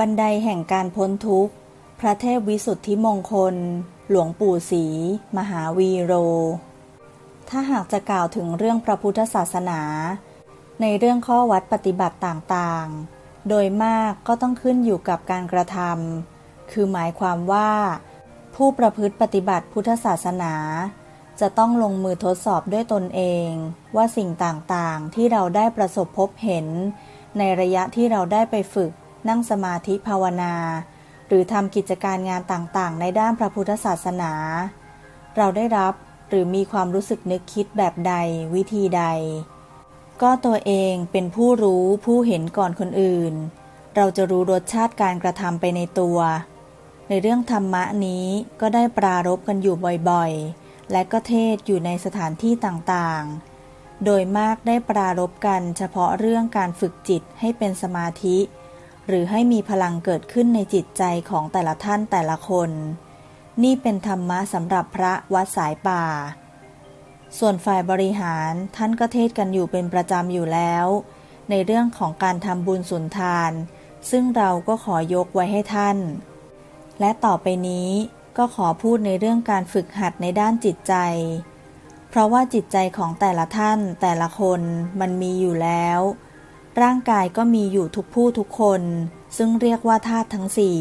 บันไดแห่งการพ้นทุกข์ พระเทพวิสุทธิมงคล หลวงปู่ศรีมหาวีโร ถ้าหากจะกล่าวถึงเรื่องพระพุทธศาสนา ในเรื่องข้อวัดปฏิบัติต่างๆ โดยมากก็ต้องขึ้นอยู่กับการกระทำคือหมายความว่า ผู้ประพฤติปฏิบัติพุทธศาสนา จะต้องลงมือทดสอบด้วยตนเอง ว่าสิ่งต่างๆที่เราได้ประสบพบเห็น ในระยะที่เราได้ไปฝึก นั่งสมาธิภาวนา หรือทำกิจการงานต่างๆ ในด้านพระพุทธศาสนา เราได้รับหรือมีความรู้สึกนึกคิดแบบใดวิธีใด ก็ตัวเองเป็นผู้รู้ผู้เห็นก่อนคนอื่น เราจะรู้รสชาติการกระทำไปในตัว ในเรื่องธรรมะนี้ก็ได้ปรารบกันอยู่บ่อยๆ และก็เทศอยู่ในสถานที่ต่างๆ โดยมากได้ปรารบกันเฉพาะเรื่องการฝึกจิตให้เป็นสมาธิ หรือให้มีพลังเกิดขึ้นในจิตใจของแต่ละท่านแต่ละคน นี่เป็นธรรมะสำหรับพระวัดสายป่า ส่วนฝ่ายบริหารท่านก็เทศกันอยู่เป็นประจำอยู่แล้ว ในเรื่องของการทำบุญสุนทาน ซึ่งเราก็ขอยกไว้ให้ท่าน และต่อไปนี้ก็ขอพูดในเรื่องการฝึกหัดในด้านจิตใจ เพราะว่าจิตใจของแต่ละท่านแต่ละคนมันมีอยู่แล้ว ร่างกายก็มีอยู่ทุกผู้ทุกคน ซึ่งเรียกว่าธาตุทั้งสี่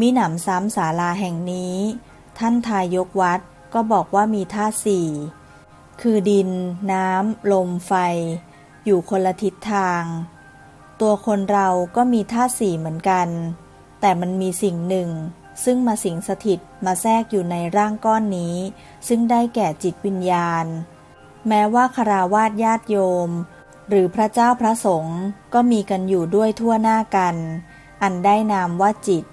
มิหนำซ้ำศาลาแห่งนี้ ท่านทายกวัดก็บอกว่ามีธาตุสี่คือดิน น้ำ ลม ไฟ อยู่คนละทิศทาง ตัวคนเราก็มีธาตุสี่เหมือนกัน แต่มันมีสิ่งหนึ่ง ซึ่งมาสิงสถิตมาแทรกอยู่ในร่างก้อนนี้ ซึ่งได้แก่จิตวิญญาณ แม้ว่าคาราวาสญาติโยม หรือพระเจ้าพระสงฆ์ก็มีกันอยู่ด้วยทั่วหน้ากัน อันได้นามว่าจิต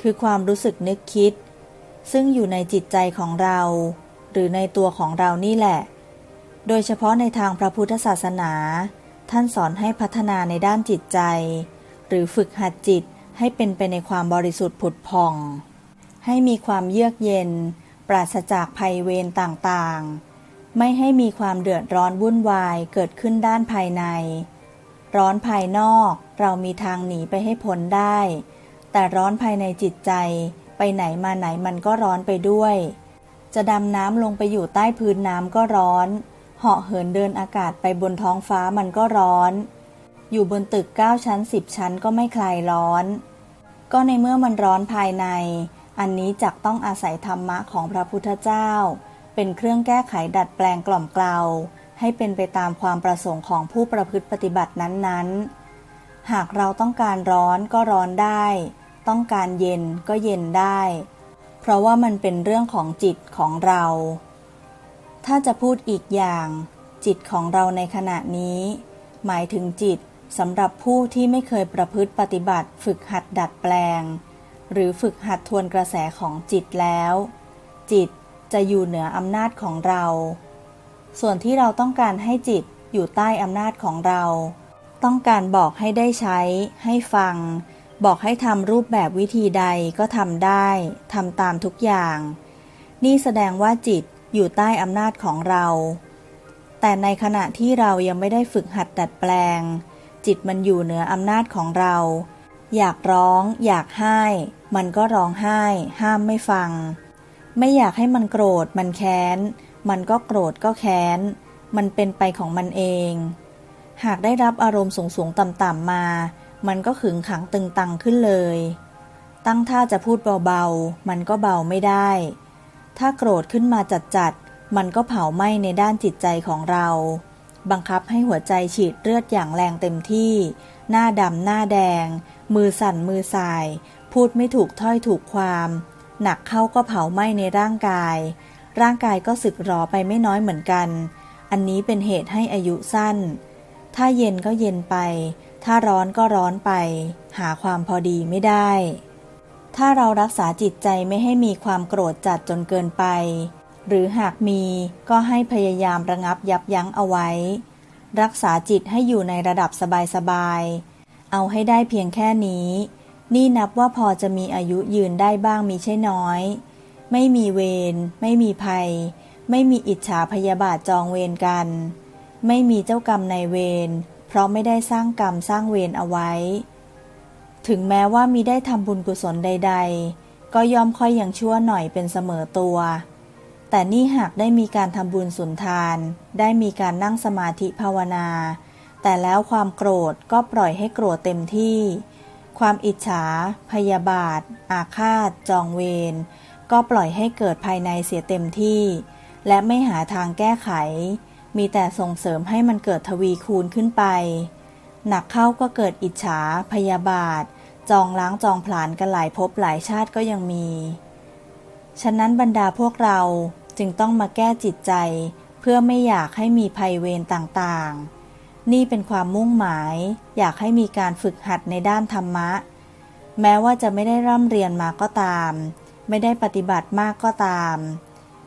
คือความรู้สึกนึกคิด ซึ่งอยู่ในจิตใจของเรา หรือในตัวของเรานี่แหละ โดยเฉพาะในทางพระพุทธศาสนา ท่านสอนให้พัฒนาในด้านจิตใจ หรือฝึกหัดจิตให้เป็นไปในความบริสุทธิ์ผุดผ่อง ให้มีความเยือกเย็น ปราศจากภัยเวรต่างๆ ไม่ให้มีความเดือดร้อนวุ่นวายเกิดขึ้นด้านภายใน ร้อนภายนอกเรามีทางหนีไปให้พ้นได้ แต่ร้อนภายในจิตใจ ไปไหนมาไหนมันก็ร้อนไปด้วย จะดำน้ำลงไปอยู่ใต้พื้นน้ำก็ร้อน เหาะเหินเดินอากาศไปบนท้องฟ้ามันก็ร้อน อยู่บนตึก 9 ชั้น 10 ชั้นก็ไม่คลายร้อน ก็ในเมื่อมันร้อนภายใน อันนี้จักต้องอาศัยธรรมะของพระพุทธเจ้า เป็นเครื่องแก้ไขดัดแปลงกล่อมเกลาให้เป็นไปตามความประสงค์ของผู้ประพฤติปฏิบัตินั้นๆ หากเราต้องการร้อนก็ร้อนได้ ต้องการเย็นก็เย็นได้ เพราะว่ามันเป็นเรื่องของจิตของเรา ถ้าจะพูดอีกอย่าง จิตของเราในขณะนี้ หมายถึงจิตสำหรับผู้ที่ไม่เคยประพฤติปฏิบัติ ฝึกหัดดัดแปลง หรือฝึกหัดทวนกระแสของจิตแล้ว จิต จะอยู่เหนืออำนาจของเรา ส่วนที่เราต้องการให้จิตอยู่ใต้อำนาจของเรา ต้องการบอกให้ได้ใช้ ให้ฟัง บอกให้ทำรูปแบบวิธีใดก็ทำได้ทำตามทุกอย่าง นี่แสดงว่าจิตอยู่ใต้อำนาจของเรา แต่ในขณะที่เรายังไม่ได้ฝึกหัดดัดแปลง จิตมันอยู่เหนืออำนาจของเรา อยากร้อง อยากไห้ มันก็ร้องไห้ ห้ามไม่ฟัง ไม่อยากให้มันโกรธมันแค้น มันก็โกรธก็แค้น มันเป็นไปของมันเอง หากได้รับอารมณ์สูงสูงต่ำต่ำมา มันก็ขึงขังตึงตังขึ้นเลย ตั้งท่าจะพูดเบาๆ มันก็เบาไม่ได้ ถ้าโกรธขึ้นมาจัดๆ มันก็เผาไหม้ในด้านจิตใจของเรา บังคับให้หัวใจฉีดเลือดอย่างแรงเต็มที่ หน้าดำหน้าแดง มือสั่นมือสาย พูดไม่ถูกถ้อยถูกความ หนักเข้าก็เผาไหม้ในร่างกาย ร่างกายก็สึกหรอไปไม่น้อยเหมือนกัน อันนี้เป็นเหตุให้อายุสั้น ถ้าเย็นก็เย็นไป ถ้าร้อนก็ร้อนไป หาความพอดีไม่ได้ ถ้าเรารักษาจิตใจไม่ให้มีความโกรธจัดจนเกินไป หรือหากมีก็ให้พยายามระงับยับยั้งเอาไว้ รักษาจิตให้อยู่ในระดับสบายๆ เอาให้ได้เพียงแค่นี้ นี่นับว่าพอจะมีอายุยืนได้บ้างมีใช่น้อย ไม่มีเวร ไม่มีภัย ไม่มีอิจฉาพยาบาทจองเวรกัน ไม่มีเจ้ากรรมในเวร เพราะไม่ได้สร้างกรรมสร้างเวรเอาไว้ ถึงแม้ว่ามีได้ทำบุญกุศลใด ๆ ก็ยอมค่อยยังชั่วหน่อยเป็นเสมอตัว แต่นี่หากได้มีการทำบุญสุนทาน ได้มีการนั่งสมาธิภาวนา แต่แล้วความโกรธก็ปล่อยให้โกรธเต็มที่ ความอิจฉา พยาบาท อาฆาต จองเวร ก็ปล่อยให้เกิดภายในเสียเต็มที่ และไม่หาทางแก้ไข มีแต่ส่งเสริมให้มันเกิดทวีคูณขึ้นไป หนักเข้าก็เกิดอิจฉา พยาบาท จองล้างจองผลาญกันหลายภพหลายชาติก็ยังมี ฉะนั้นบรรดาพวกเราจึงต้องมาแก้จิตใจ เพื่อไม่อยากให้มีภัยเวรต่างๆ นี่เป็นความมุ่งหมาย อยากให้มีการฝึกหัดในด้านธรรมะ แม้ว่าจะไม่ได้ร่ำเรียนมาก็ตาม ไม่ได้ปฏิบัติมากก็ตาม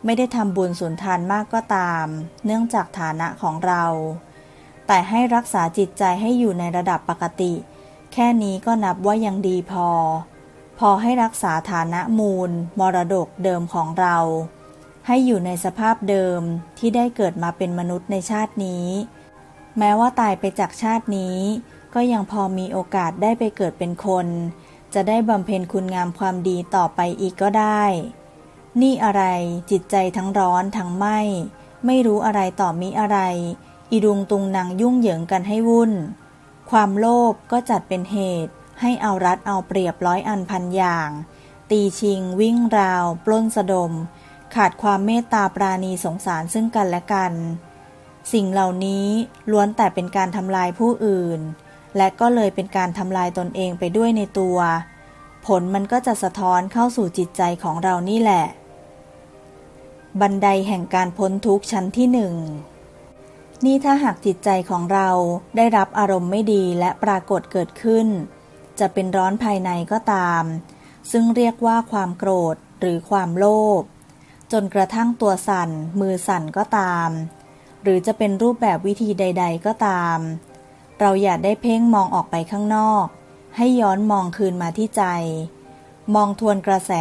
ไม่ได้ทำบุญสุนทานมากก็ตาม เนื่องจากฐานะของเรา แต่ให้รักษาจิตใจให้อยู่ในระดับปกติ แค่นี้ก็นับว่ายังดีพอ พอให้รักษาฐานะมูล มรดกเดิมของเรา ให้อยู่ในสภาพเดิมที่ได้เกิดมาเป็นมนุษย์ในชาตินี้ แม้ว่าตายไปจากชาตินี้ ก็ยังพอมีโอกาสได้ไปเกิดเป็นคน จะได้บำเพ็ญคุณงามความดีต่อไปอีกก็ได้ นี่อะไรจิตใจทั้งร้อนทั้งไหมไม่รู้อะไรต่อมิอะไร อีรุงตุงนางยุ่งเหยิงกันให้วุ่น ความโลภก็จัดเป็นเหตุ ให้เอารัดเอาเปรียบร้อยอันพันอย่าง ตีชิง วิ่งราว ปล้นสะดม ขาดความเมตตาปราณีสงสารซึ่งกันและกัน สิ่งเหล่านี้ล้วนแต่เป็นการทำลายผู้อื่น และก็เลยเป็นการทำลายตนเองไปด้วยในตัว ผลมันก็จะสะท้อนเข้าสู่จิตใจของเรานี่แหละ บันไดแห่งการพ้นทุกข์ชั้นที่หนึ่งนี่ถ้าหากจิตใจของเราได้รับอารมณ์ไม่ดีและปรากฏเกิดขึ้น จะเป็นร้อนภายในก็ตาม ซึ่งเรียกว่าความโกรธหรือความโลภจนกระทั่งตัวสั่น มือสั่นก็ตาม หรือจะเป็นรูปแบบวิธีใด ๆ ก็ตาม เราอย่าได้เพ่งมองออกไปข้างนอก ให้ย้อนมองคืนมาที่ใจ มองทวนกระแส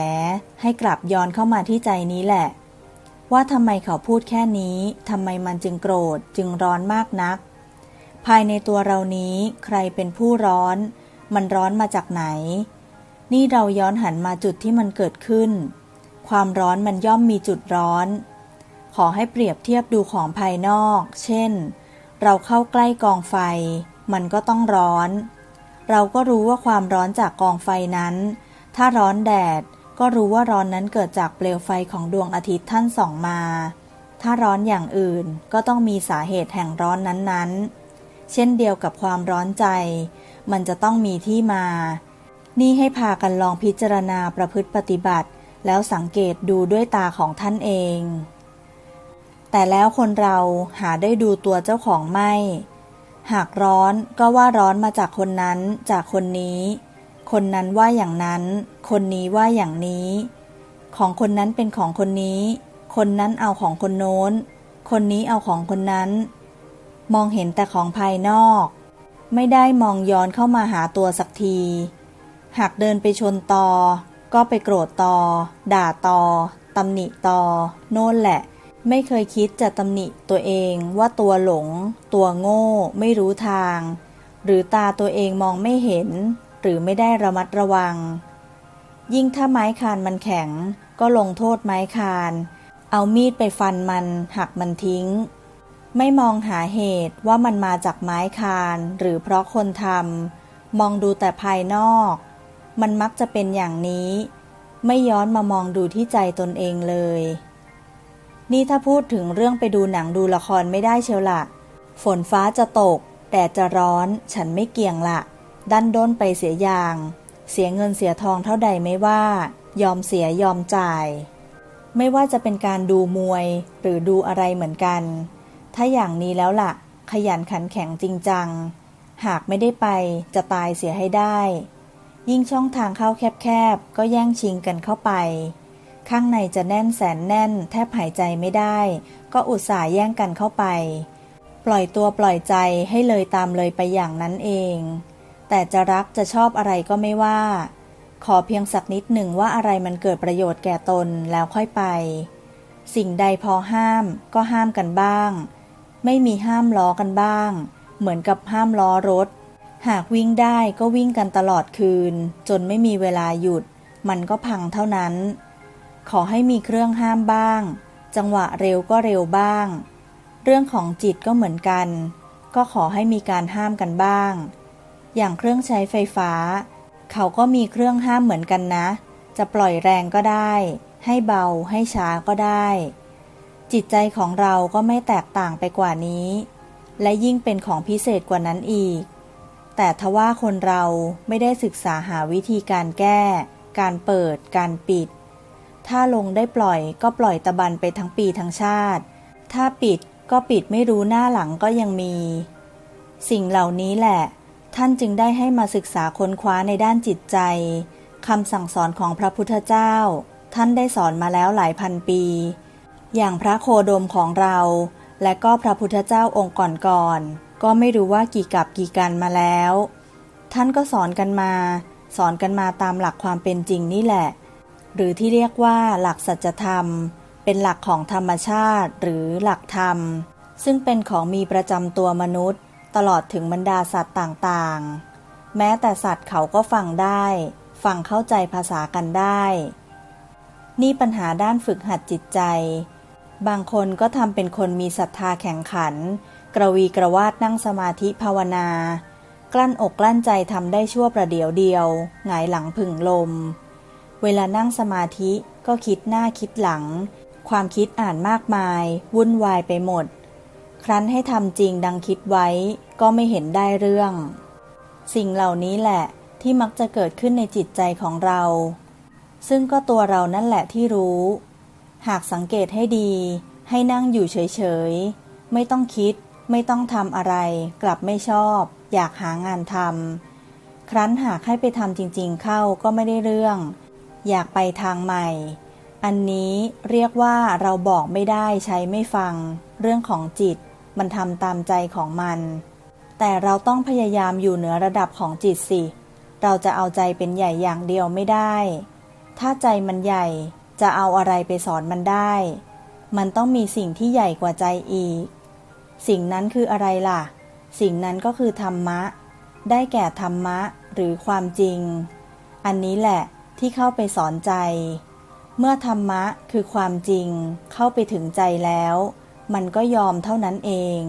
ให้กลับย้อนเข้ามาที่ใจนี้แหละ ว่าทำไมเขาพูดแค่นี้ทำไมมันจึงโกรธจึงร้อนมากนัก ภายในตัวเรานี้ใครเป็นผู้ร้อน มันร้อนมาจากไหน นี่เราย้อนหันมาจุดที่มันเกิดขึ้น ความร้อนมันย่อมมีจุดร้อน ขอให้เปรียบเทียบดูของภายนอก เช่น เราเข้าใกล้กองไฟ มันก็ต้องร้อน เราก็รู้ว่าความร้อนจากกองไฟนั้น ถ้าร้อนแดด ก็รู้ว่าร้อนนั้นเกิดจากเปลวไฟของดวงอาทิตย์ท่านส่องมา ถ้าร้อนอย่างอื่นก็ต้องมีสาเหตุแห่งร้อนนั้นๆ เช่นเดียวกับความร้อนใจ มันจะต้องมีที่มา นี่ให้พากันลองพิจารณาประพฤติปฏิบัติ แล้วสังเกตดูด้วยตาของท่านเอง แต่แล้วคนเราหาได้ดูตัวเจ้าของไม่ หากร้อนก็ว่าร้อนมาจากคนนั้นจากคนนี้ คนนั้นว่าอย่างนั้น คนนี้ว่าอย่างนี้ ของคนนั้นเป็นของคนนี้ คนนั้นเอาของคนโน้น คนนี้เอาของคนนั้น มองเห็นแต่ของภายนอก ไม่ได้มองย้อนเข้ามาหาตัวสักที หากเดินไปชนตอ ก็ไปโกรธตอ ด่าตอตำหนิตอ โน่นแหละ ไม่เคยคิดจะตำหนิตัวเองว่าตัวหลง ตัวโง่ ไม่รู้ทาง หรือตาตัวเองมองไม่เห็น หรือไม่ได้ระมัดระวัง ยิ่งถ้าไม้คานมันแข็ง ก็ลงโทษไม้คาน เอามีดไปฟันมันหักมันทิ้ง ไม่มองหาเหตุว่ามันมาจากไม้คานหรือเพราะคนทำมองดูแต่ภายนอก มันมักจะเป็นอย่างนี้ ไม่ย้อนมามองดูที่ใจตนเองเลย นี่ถ้าพูดถึงเรื่องไปดูหนังดูละครไม่ได้เชียวละฝนฟ้าจะตกแดดจะร้อน ฉันไม่เกี่ยงละดันด้นไปเสียอย่าง เสียเงินเสียทองเท่าใดไม่ว่า ยอมเสียยอมจ่าย ไม่ว่าจะเป็นการดูมวย หรือดูอะไรเหมือนกัน ถ้าอย่างนี้แล้วล่ะ ขยันขันแข็งจริงจัง หากไม่ได้ไปจะตายเสียให้ได้ ยิ่งช่องทางเข้าแคบๆ ก็แย่งชิงกันเข้าไป ข้างในจะแน่นแสนแน่น แทบหายใจไม่ได้ ก็อุตส่าห์แย่งกันเข้าไป ปล่อยตัวปล่อยใจให้เลยตามเลยไปอย่างนั้นเอง แต่จะรักจะชอบอะไรก็ไม่ว่า ขอเพียงสักนิดหนึ่งว่าอะไรมันเกิดประโยชน์แก่ตนแล้วค่อยไป สิ่งใดพอห้ามก็ห้ามกันบ้าง ไม่มีห้ามล้อกันบ้าง เหมือนกับห้ามล้อรถ หากวิ่งได้ก็วิ่งกันตลอดคืน จนไม่มีเวลาหยุด มันก็พังเท่านั้น ขอให้มีเครื่องห้ามบ้าง จังหวะเร็วก็เร็วบ้าง เรื่องของจิตก็เหมือนกัน ก็ขอให้มีการห้ามกันบ้าง อย่างเครื่องใช้ไฟฟ้า เขาก็มีเครื่องห้ามเหมือนกันนะ จะปล่อยแรงก็ได้ ให้เบาให้ช้าก็ได้ จิตใจของเราก็ไม่แตกต่างไปกว่านี้ และยิ่งเป็นของพิเศษกว่านั้นอีก แต่ทว่าคนเราไม่ได้ศึกษาหาวิธีการแก้ การเปิด การปิด ถ้าลงได้ปล่อยก็ปล่อยตะบันไปทั้งปีทั้งชาติ ถ้าปิดก็ปิดไม่รู้หน้าหลังก็ยังมี สิ่งเหล่านี้แหละ ท่านจึงได้ให้มาศึกษาค้นคว้าในด้านจิตใจคำสั่งสอนของพระพุทธเจ้า ท่านได้สอนมาแล้วหลายพันปี อย่างพระโคดมของเรา และก็พระพุทธเจ้าองค์ก่อนๆก็ไม่รู้ว่ากี่กับกี่กันมาแล้ว ท่านก็สอนกันมา สอนกันมาตามหลักความเป็นจริงนี่แหละ หรือที่เรียกว่าหลักสัจธรรม เป็นหลักของธรรมชาติหรือหลักธรรม ซึ่งเป็นของมีประจำตัวมนุษย์ ตลอดถึงบรรดาสัตว์ต่างๆ แม้แต่สัตว์เขาก็ฟังได้ ฟังเข้าใจภาษากันได้ นี่ปัญหาด้านฝึกหัดจิตใจ บางคนก็ทำเป็นคนมีศรัทธาแข่งขัน กระวีกระวาดนั่งสมาธิภาวนา กลั้นอกกลั้นใจทำได้ชั่วประเดี๋ยวเดียว หงายหลังผึ่งลม เวลานั่งสมาธิก็คิดหน้าคิดหลัง ความคิดอ่านมากมาย วุ่นวายไปหมด ครั้นให้ทำจริงดังคิดไว้ ก็ไม่เห็นได้เรื่อง สิ่งเหล่านี้แหละที่มักจะเกิดขึ้นในจิตใจของเรา ซึ่งก็ตัวเรานั่นแหละที่รู้ หากสังเกตให้ดี ให้นั่งอยู่เฉยๆ ไม่ต้องคิด ไม่ต้องทำอะไร กลับไม่ชอบ อยากหางานทำครั้นหากให้ไปทำจริง ๆ เข้าก็ไม่ได้เรื่อง อยากไปทางใหม่ อันนี้เรียกว่าเราบอกไม่ได้ใช้ไม่ฟัง เรื่องของจิต มันทำตามใจของมัน แต่เราต้องพยายามอยู่เหนือระดับของจิตสิ เราจะเอาใจเป็นใหญ่อย่างเดียวไม่ได้ ถ้าใจมันใหญ่จะเอาอะไรไปสอนมันได้ มันต้องมีสิ่งที่ใหญ่กว่าใจอีก สิ่งนั้นคืออะไรล่ะ สิ่งนั้นก็คือธรรมะ ได้แก่ธรรมะหรือความจริง อันนี้แหละ ที่เข้าไปสอนใจ เมื่อธรรมะคือความจริงเข้าไปถึงใจแล้ว มันก็ยอมเท่านั้นเอง